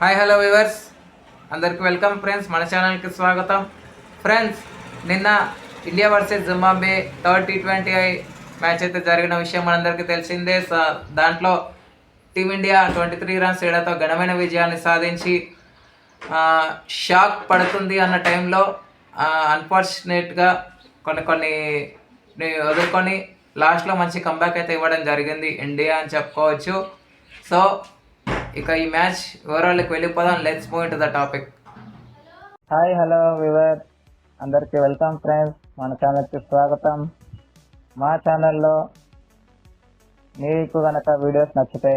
Hi hello viewers అందరికి welcome friends మన ఛానల్కి స్వాగతం. ఫ్రెండ్స్ నిన్న India versus Zimbabwe third T twenty I match అయితే జరిగిన విషయం మనందరికీ తెలిసిందే. సో దాంట్లో టీమిండియా ట్వంటీ త్రీ రన్స్ తేడాతో ఘనమైన విజయాన్ని సాధించి షాక్ పడుతుంది అన్న టైంలో అన్ఫార్చునేట్గా కొన్ని కొన్ని ని వదులుకొని లాస్ట్లో మంచి కంబ్యాక్ అయితే ఇవ్వడం జరిగింది. ఇండియా అని చెప్పుకోవచ్చు. సో ఇక ఈ మ్యాచ్ వివరాలకు వెళ్ళిపోదాం. Let's move to the topic hi hello viewer అందరికీ వెల్కమ్ ఫ్రెండ్స్ మన ఛానల్కి స్వాగతం. మా ఛానల్లో మీకు కనుక వీడియోస్ నచ్చితే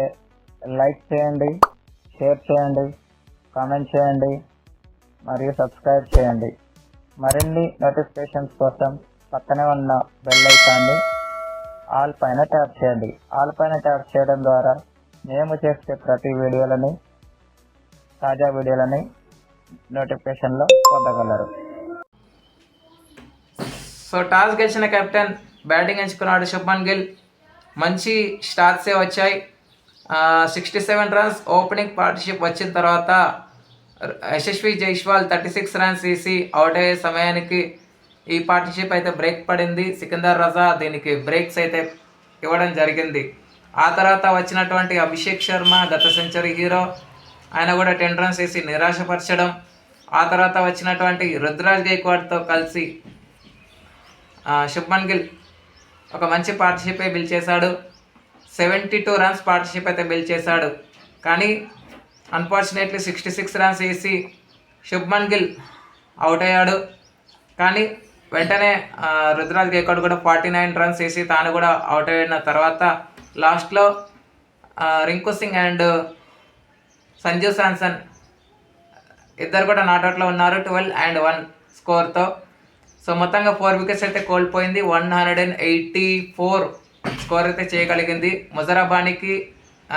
లైక్ చేయండి షేర్ చేయండి కామెంట్ చేయండి మరియు సబ్స్క్రైబ్ చేయండి. మరిన్ని నోటిఫికేషన్స్ కోసం పక్కనే ఉన్న బెల్ ఐకాన్ని ఆల్ పైన ట్యాప్ చేయండి. ఆల్ పైన ట్యాప్ చేయడం ద్వారా మేము చేసే ప్రతి వీడియోలని తాజా వీడియోలని నోటిఫికేషన్లో పొందగలరు. సో టాస్ గెలిచిన కెప్టెన్ బ్యాటింగ్ ఎంచుకున్నాడు శుభ్మన్ గిల్. మంచి స్టార్ట్సే వచ్చాయి. Sixty seven runs opening partnership వచ్చిన తర్వాత Yashasvi Jaiswal thirty six runs తీసి అవుట్ అయ్యే సమయానికి ఈ పార్ట్నర్షిప్ అయితే బ్రేక్ పడింది. సికిందర్ రజా దీనికి బ్రేక్స్ అయితే ఇవ్వడం జరిగింది. ఆ తర్వాత వచ్చినటువంటి అభిషేక్ శర్మ గత సెంచరీ హీరో ఆయన కూడా టెన్ రన్స్ వేసి నిరాశపరచడం ఆ తర్వాత వచ్చినటువంటి రుద్రాజ్ గైక్వాడ్తో కలిసి శుభ్మన్ గిల్ ఒక మంచి పార్ట్నర్షిప్ బిల్ చేశాడు. సెవెంటీ టూ రన్స్ పార్ట్నర్షిప్ అయితే బిల్ చేశాడు. కానీ అన్ఫార్చునేట్లీ సిక్స్టీ సిక్స్ రన్స్ వేసి శుభ్మన్ గిల్ అవుట్ అయ్యాడు. కానీ వెంటనే రుద్రాజ్ గైక్వాడ్ కూడా ఫార్టీ నైన్ రన్స్ వేసి తాను కూడా అవుట్ అయిన తర్వాత లాస్ట్లో రింకు సింగ్ అండ్ సంజు శాంసన్ ఇద్దరు కూడా నాట్అవుట్లో ఉన్నారు. ట్వెల్వ్ అండ్ వన్ స్కోర్తో. సో మొత్తంగా ఫోర్ వికెట్స్ అయితే కోల్పోయింది. One hundred and eighty four score అయితే చేయగలిగింది. ముజరాబానికి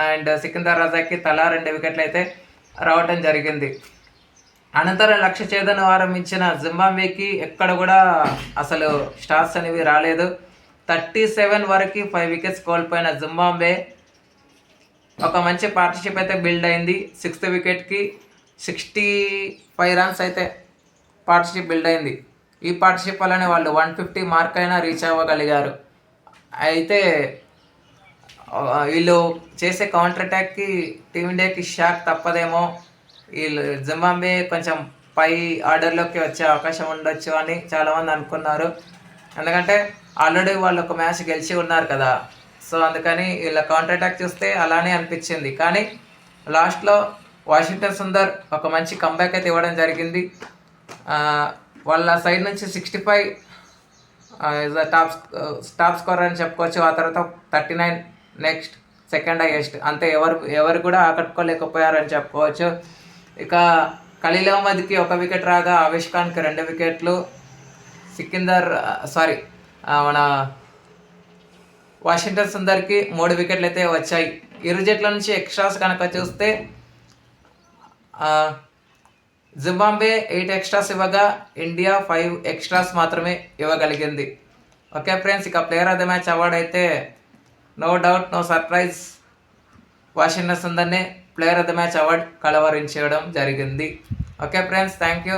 అండ్ సికిందర్ రజాకి తలా రెండు వికెట్లు అయితే రావటం జరిగింది. అనంతరం లక్ష ఛేదన ఆరంభించిన జింబాబ్వేకి ఎక్కడ కూడా అసలు స్టార్స్ అనేవి రాలేదు. థర్టీ సెవెన్ వరకు ఫైవ్ వికెట్స్ కోల్పోయిన జింబాంబే. ఒక మంచి పార్ట్నర్షిప్ అయితే బిల్డ్ అయింది. సిక్స్త్ వికెట్కి సిక్స్టీ ఫైవ్ రన్స్ అయితే పార్ట్నర్షిప్ బిల్డ్ అయింది. ఈ పార్ట్నర్షిప్ వల్లనే వాళ్ళు వన్ ఫిఫ్టీ మార్క్ అయినా రీచ్ అవ్వగలిగారు. అయితే వీళ్ళు చేసే కౌంటర్ అటాక్కి టీమిండియాకి షాక్ తప్పదేమో. వీళ్ళు జింబాంబే కొంచెం పై ఆర్డర్లోకి వచ్చే అవకాశం ఉండొచ్చు అని చాలామంది అనుకున్నారు. ఎందుకంటే ఆల్రెడీ వాళ్ళు ఒక మ్యాచ్ గెలిచి ఉన్నారు కదా. సో అందుకని వీళ్ళ కౌంటర్ అటాక్ చూస్తే అలానే అనిపించింది. కానీ లాస్ట్లో వాషింగ్టన్ సుందర్ ఒక మంచి కంబ్యాక్ అయితే ఇవ్వడం జరిగింది. వాళ్ళ సైడ్ నుంచి sixty five top top score అని చెప్పుకోవచ్చు. ఆ తర్వాత thirty nine next second highest అంతే ఎవరు ఎవరు కూడా ఆకట్టుకోలేకపోయారని చెప్పుకోవచ్చు. ఇక ఖలీల్ అహ్మద్కి ఒక వికెట్ రాగా ఆవిష్ ఖాన్కి రెండు వికెట్లు సికిందర్ సారీ మన వాషింగ్టన్ సుందర్కి మూడు వికెట్లు అయితే వచ్చాయి. ఇరు జట్ల నుంచి ఎక్స్ట్రాస్ కనుక చూస్తే జింబాంబే ఎయిట్ ఎక్స్ట్రాస్ ఇవ్వగా ఇండియా ఫైవ్ ఎక్స్ట్రాస్ మాత్రమే ఇవ్వగలిగింది. ఓకే ఫ్రెండ్స్ ఇక player of the match award అయితే no doubt no surprise Washington సుందర్నే player of the match award కలవరించడం జరిగింది. Okay friends thank you